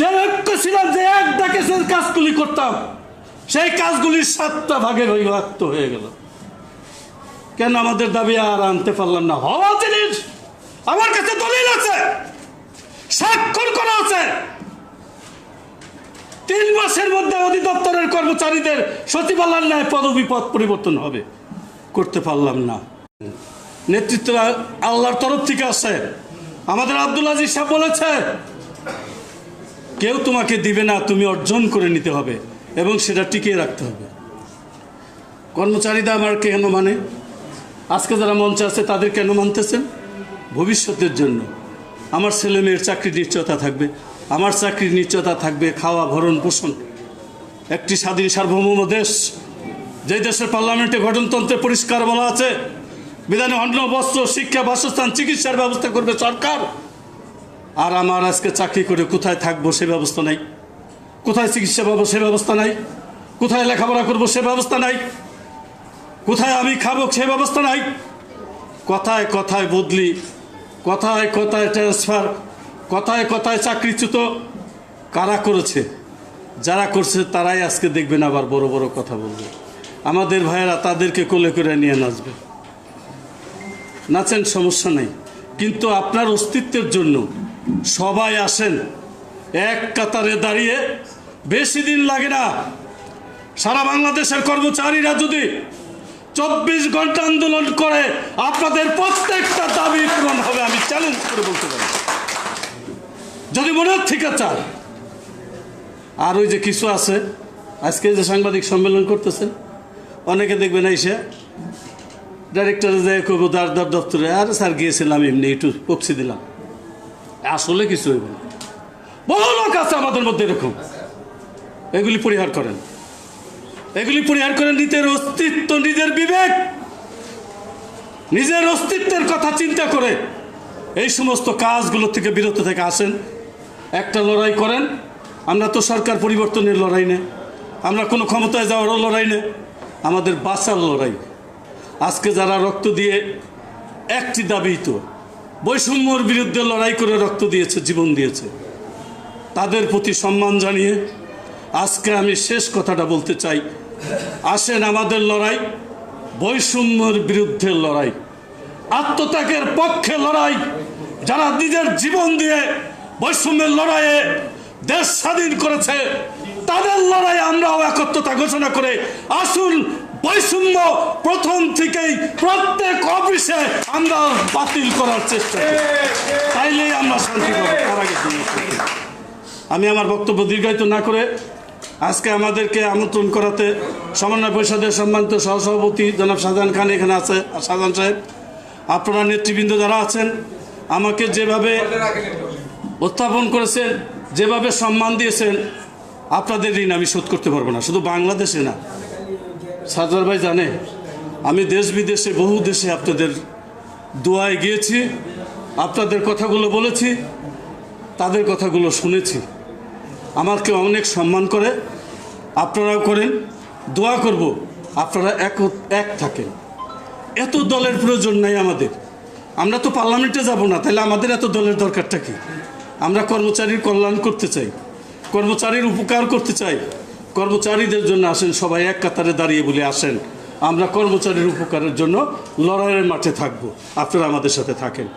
যে ঐক্য ছিলাম যে এক ডাকে সে কাজগুলি করতাম, সেই কাজগুলির সাতটা ভাগে বিভক্ত হয়ে গেল। কেন আমাদের দাবি আর আনতে পারলাম না? হওয়া জিনিস! আমার কাছে দলিল আছে! স্বাক্ষর করা আছে! তিন মাসের মধ্যে অধিদপ্তরের কর্মচারীদের সচিবালয়ের ন্যায় পদবি পদ পরিবর্তন হবে। করতে পারলাম না। নেতৃত্ব আল্লাহর তরফ থেকে আসে আমাদের আব্দুল আজিজ সাহেব বলেছে কেউ তোমাকে দিবে না, তুমি অর্জন করে নিতে হবে এবং সেটা টিকিয়ে রাখতে হবে। কর্মচারীরা আমার কেন মানে? আজকে যারা মঞ্চে আছে, তাদের কেন মানতেছেন? ভবিষ্যতের জন্য। আমার ছেলে মেয়ের চাকরির নিশ্চয়তা থাকবে। আমার চাকরির নিশ্চয়তা থাকবে খাওয়া, ভরণ, পোষণ। একটি স্বাধীন সার্বভৌম দেশ। যে দেশের পার্লামেন্টে গঠনতন্ত্রে পরিষ্কার বলা আছে, বিধানে অন্ন বস্ত্র শিক্ষা, বাসস্থান, চিকিৎসার ব্যবস্থা করবে সরকার। আর আমার আজকে চাকরি করে কোথায় থাকব সে ব্যবস্থা নাই। কোথায় চিকিৎসা পাবো সে ব্যবস্থা নাই। কোথায় লেখাপড়া করব সে ব্যবস্থা নাই। কোথায় আমি খাব সে ব্যবস্থা নাই। কথায় কথায় বদলি, কথায় কথায় ট্রান্সফার কথায় কথায় চাকরিচ্যুত কারা করেছে? যারা করছে তারাই আজকে দেখবেন আবার বড় বড় কথা বলবে। আমাদের ভাইয়েরা তাদেরকে কোলে করে নিয়ে নাচবে। নাচেন সমস্যা নেই। কিন্তু আপনার অস্তিত্বের জন্য সবাই আসেন। এক কাতারে দাঁড়িয়ে বেশি দিন লাগে না। সারা বাংলাদেশের কর্মচারীরা যদি চব্বিশ ঘণ্টা আন্দোলন করে, আপনাদের প্রত্যেকটা দাবি পূরণ হবে। আমি চ্যালেঞ্জ করে বলতে পারি। যদি মনে ঠিক আছে, আর ওই যে কিছু আছে, আজকে যে সাংবাদিক সম্মেলন করতেছেন, অনেকে দেখবেন এসে ডাইরেক্টর যে দার দার দপ্তরে, আর স্যার গিয়েছিলাম এমনি একটু পক্ষি দিলাম। আসলে কিছু হইব না। বহু লোক আছে আমাদের মধ্যে এরকম। এগুলি পরিহার করেন। এগুলি পরিহার করেন নিজের অস্তিত্ব, নিজের বিবেক। নিজের অস্তিত্বের কথা চিন্তা করে এই সমস্ত কাজগুলো থেকে বিরত থেকে আসেন। একটা লড়াই করেন। আমরা তো সরকার পরিবর্তনের লড়াই নেই আমরা কোনো ক্ষমতায় যাওয়ারও লড়াই নেই আমাদের বাঁচার লড়াই। আজকে যারা রক্ত দিয়ে একটি দাবি তো বৈষম্যর বিরুদ্ধে লড়াই করে রক্ত দিয়েছে, জীবন দিয়েছে। তাদের প্রতি সম্মান জানিয়ে আজকে আমি শেষ কথাটা বলতে চাই। আসেন আমাদের লড়াই, বৈষম্যর বিরুদ্ধে লড়াই, আত্মত্যাগের পক্ষে লড়াই, যারা নিজের জীবন দিয়ে বৈষম্যের লড়াইয়ে দেশ স্বাধীন করেছে, তাদের লড়াই আমরাও একত্রতা ঘোষণা করে আসুন বৈষম্য প্রথম থেকেই প্রত্যেক অফিসে আমরা বাতিল করার চেষ্টা করি। তাইলেই আমরা শান্তি পাবো। তার আগে। আমি আমার বক্তব্য দীর্ঘায়িত না করে আজকে আমাদেরকে আমন্ত্রণ করাতে সমন্বয় পরিষদের সম্মানিত সহসভাপতি জনাব শাহজাহান খান এখানে আছে। আর শাহজাহান সাহেব, আপনারা নেতৃবৃন্দ যারা আছেন, আমাকে যেভাবে উত্থাপন করেছেন, যেভাবে সম্মান দিয়েছেন, আপনাদের ঋণ আমি শোধ করতে পারব না। শুধু বাংলাদেশে না। সাজার ভাই জানে আমি দেশ বিদেশে, বহু দেশে আপনাদের দোয়ায় গিয়েছি, আপনাদের কথাগুলো বলেছি, তাদের কথাগুলো শুনেছি। আমাকে অনেক সম্মান করে, আপনারাও করেন, দোয়া করব, আপনারা এক এক থাকেন। এত দলের প্রয়োজন নাই আমাদের। আমরা তো পার্লামেন্টে যাব না, তাহলে আমাদের এত দলের দরকারটা কি? আমরা কর্মচারীর কল্যাণ করতে চাই, কর্মচারীর উপকার করতে চাই, কর্মচারীদের জন্য আসেন, সবাই এক কাতারে দাঁড়িয়ে বলে আসেন। আমরা কর্মচারীর উপকারের জন্য লড়াইয়ের মাঠে থাকব। আপনারা আমাদের সাথে থাকেন।